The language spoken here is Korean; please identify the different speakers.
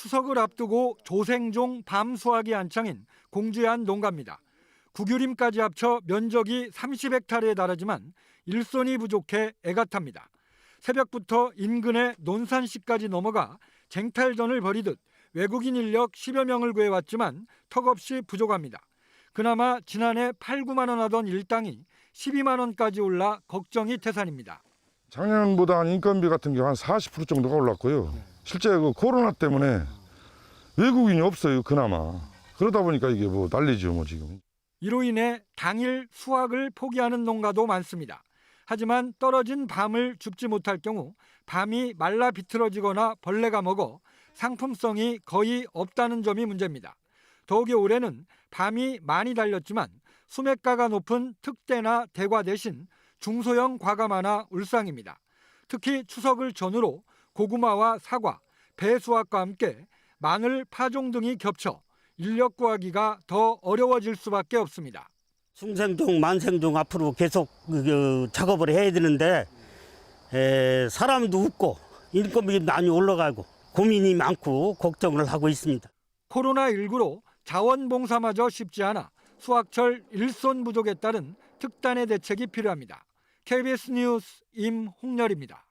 Speaker 1: 추석을 앞두고 조생종 밤 수확이 한창인 공주안 농가입니다. 구규림까지 합쳐 면적이 30헥타르에 달하지만 일손이 부족해 애가 탑니다. 새벽부터 인근의 논산시까지 넘어가 쟁탈전을 벌이듯 외국인 인력 10여 명을 구해왔지만 턱없이 부족합니다. 그나마 지난해 8, 9만 원 하던 일당이 12만 원까지 올라 걱정이 태산입니다.
Speaker 2: 작년보다 한 인건비 같은 경우 한 40% 정도가 올랐고요. 실제 그 코로나 때문에 외국인이 없어요, 그나마. 그러다 보니까 이게 뭐 난리죠, 뭐 지금.
Speaker 1: 이로 인해 당일 수확을 포기하는 농가도 많습니다. 하지만 떨어진 밤을 줍지 못할 경우 밤이 말라 비틀어지거나 벌레가 먹어 상품성이 거의 없다는 점이 문제입니다. 더욱이 올해는 밤이 많이 달렸지만 수맥가가 높은 특대나 대과 대신 중소형 많아 울상입니다. 특히 추석을 전후로 고구마와 사과, 배 수확과 함께 마늘, 파종 등이 겹쳐 인력 구하기가 더 어려워질 수밖에 없습니다.
Speaker 3: 중생종, 만생종 앞으로 계속 그, 그 작업을 해야 되는데 에, 사람도 없고 인건비 많이 올라가고 고민이 많고 걱정을 하고 있습니다.
Speaker 1: 코로나19로 자원봉사마저 쉽지 않아 수학철 일손 부족에 따른 특단의 대책이 필요합니다. KBS 뉴스 임홍렬입니다.